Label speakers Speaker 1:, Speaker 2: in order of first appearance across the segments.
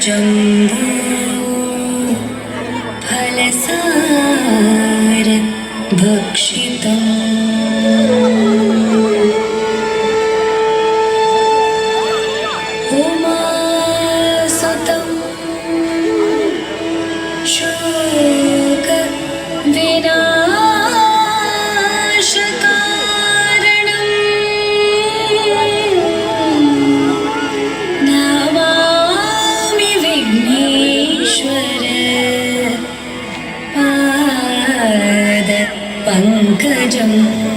Speaker 1: 挣不。i'm legend.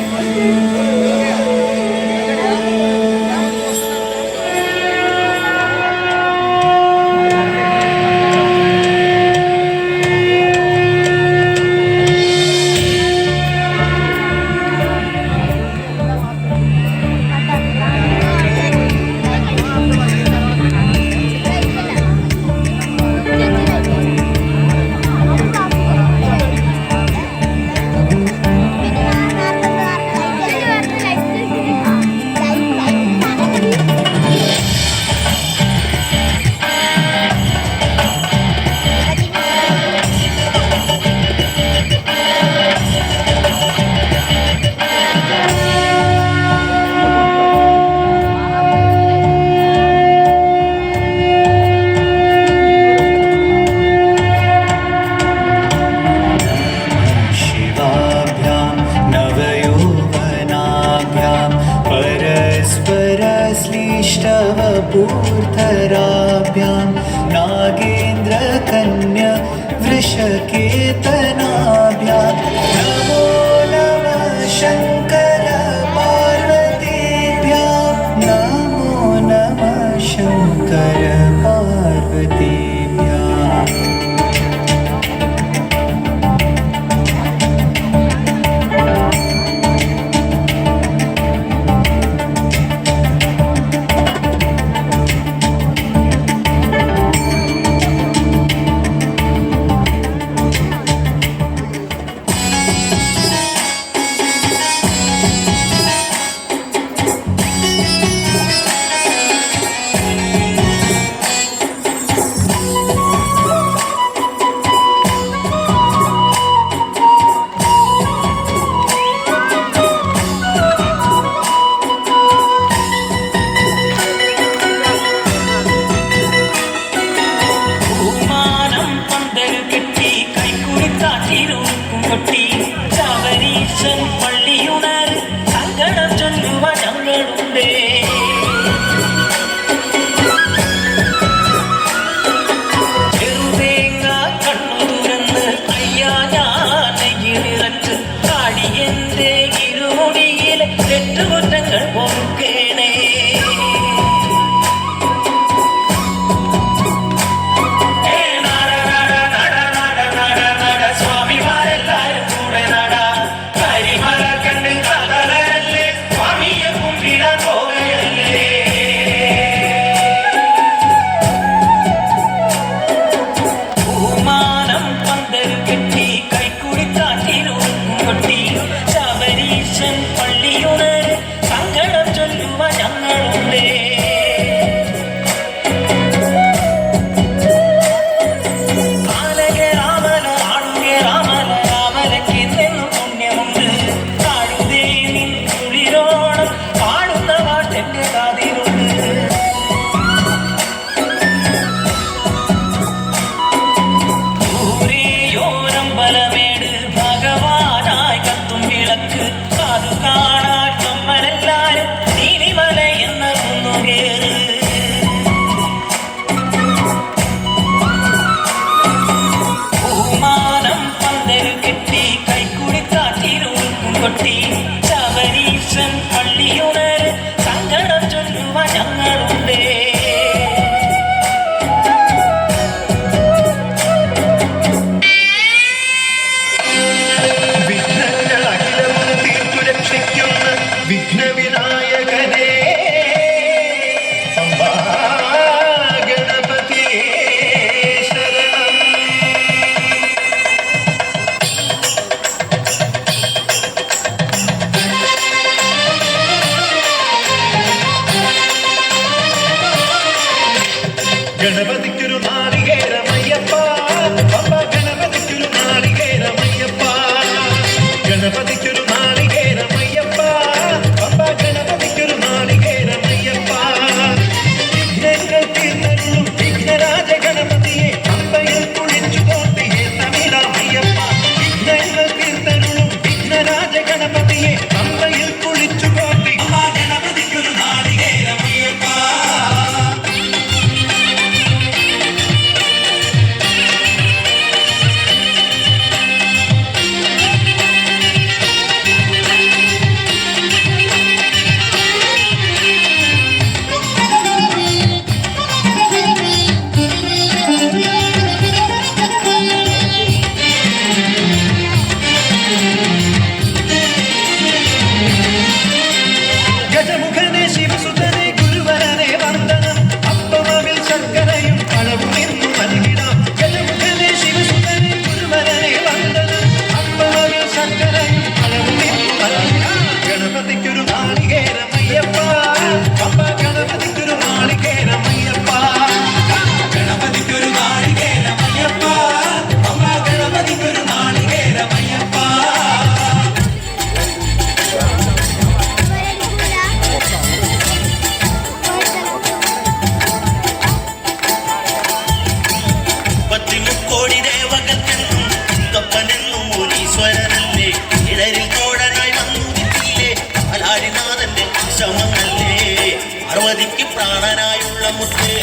Speaker 1: പ്രാണനായുള്ള മുത്തേ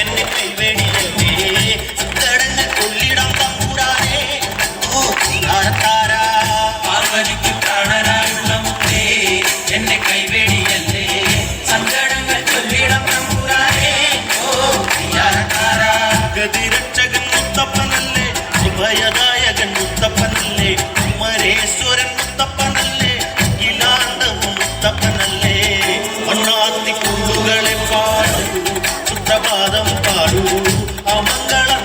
Speaker 1: എന്നെ കൈവേണിയല്ലേ സുപ്രഭാതം പാടൂ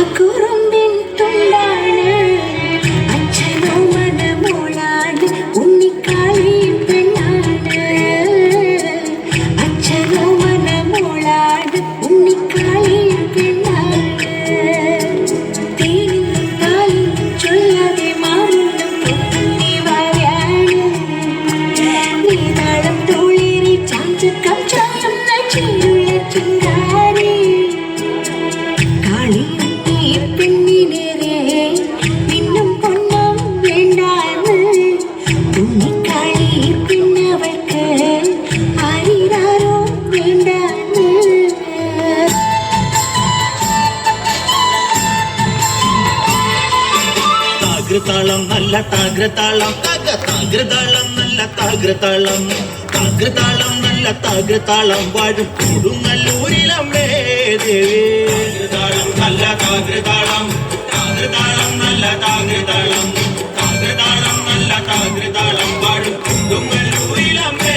Speaker 2: ആ
Speaker 1: തകൃതാളം തകൃതാളം നല്ല തകൃതാളം വാഴും കൊടുങ്ങല്ലൂരിലമ്മേ ദേവി തകൃതാളം നല്ല തകൃതാളം തകൃതാളം നല്ല തകൃതാളം തകൃതാളം നല്ല തകൃതാളം വാഴും കൊടുങ്ങല്ലൂരിലമ്മേ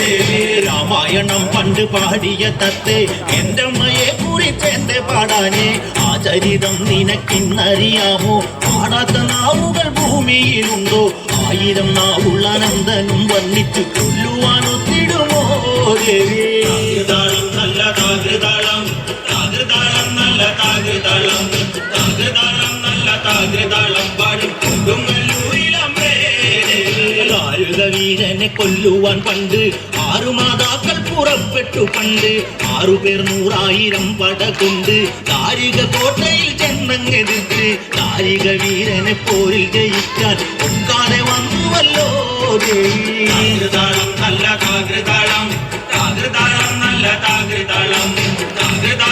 Speaker 1: ദേവി
Speaker 3: രാമായണം പണ്ട് പാടിയ തത്തെ എന്റെ അമ്മയെ കുറിച്ച് എന്റെ പാടാനേ? ആ ചരിതം നിനക്കിന്നറിയാമോ? പാടാത്ത നാവുകൾ ഭൂമിയിലുണ്ടോ? ആയിരം നാവുള്ള നന്ദനും വന്നിച്ചു കൊല്ലുവാനൊത്തിടുമോ നല്ല താകൃതാളം താകൃതാളം നല്ല താകൃതാളം താകൃതാളം നല്ല താകൃതാളം പാടും വീരനെ കൊല്ലുവാൻ പണ്ട് ആറു മാതാക്കൾ പുറപ്പെട്ടു പണ്ട്. ആറുപേർ നൂറായിരം പട കൊണ്ട് താരിക കോട്ടയിൽ ചെന്നങ്ങെതിർത്ത് താരിക വീരനെ പോരിൽ ജയിക്കാൻ അങ്ങനെ വന്നുവല്ലോ താകൃതാളം നല്ല താകൃതാളം താകൃതാളം നല്ല താകൃതാളം താകൃതാളം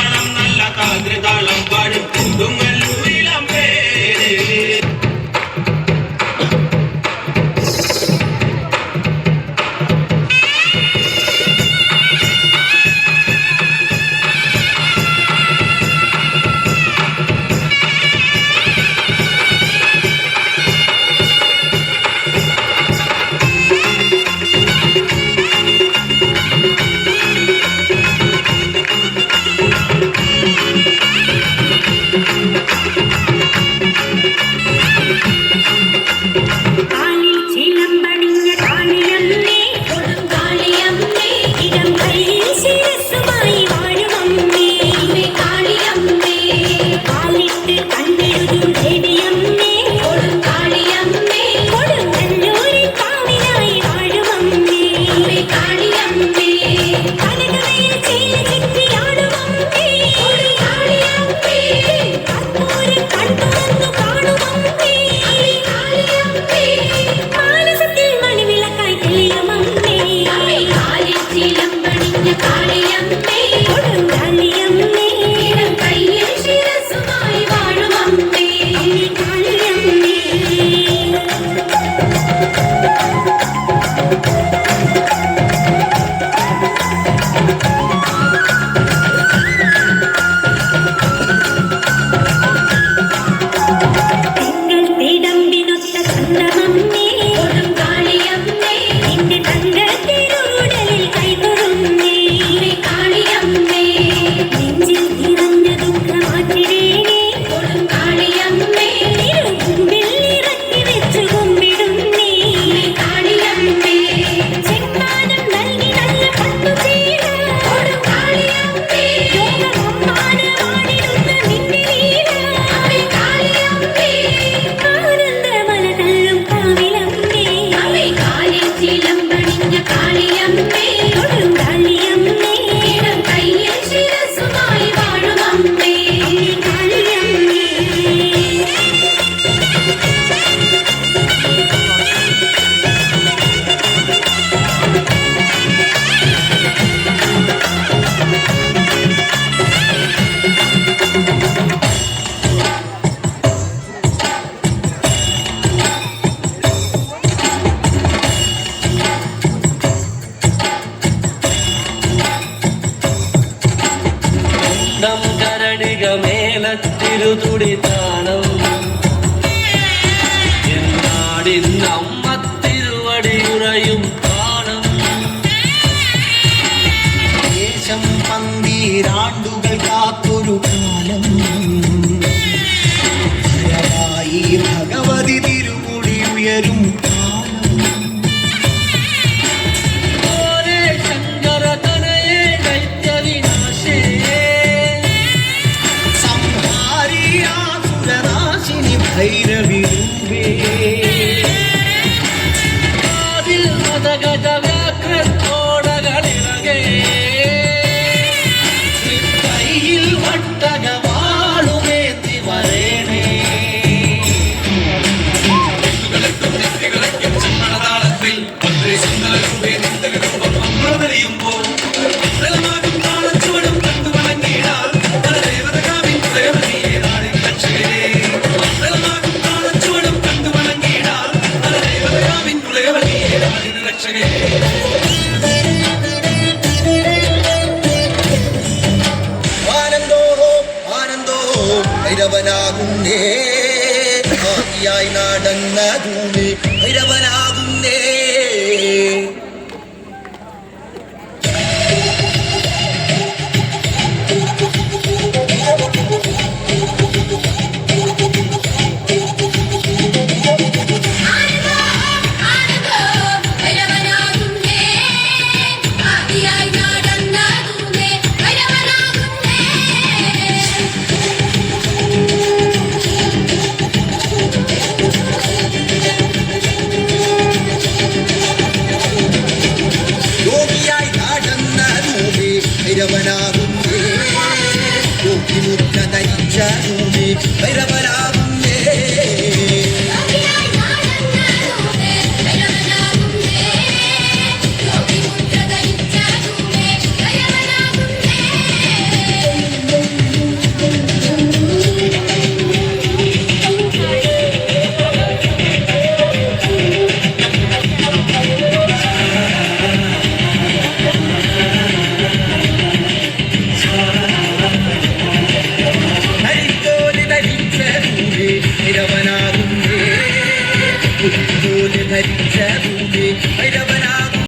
Speaker 4: ധരണിക മേലത്തിരു
Speaker 5: തുടിത്താണം